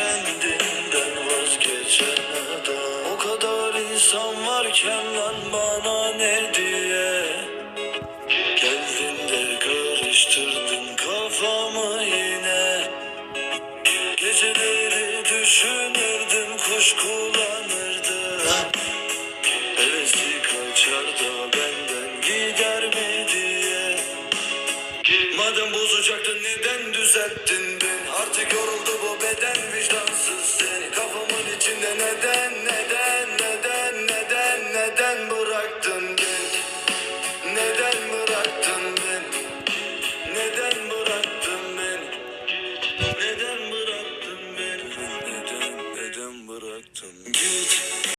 kendinden vazgeçen adam. O kadar insan varken lan bana ne diye? Geldin de karıştırdın kafamı yine. Geceleri düşünürdüm kuş kullanırdım Hevesi kaçar da benden gider mi diye. Madem bozacaktın neden düzelttin ben Artık yoruldu bu beden vicdansız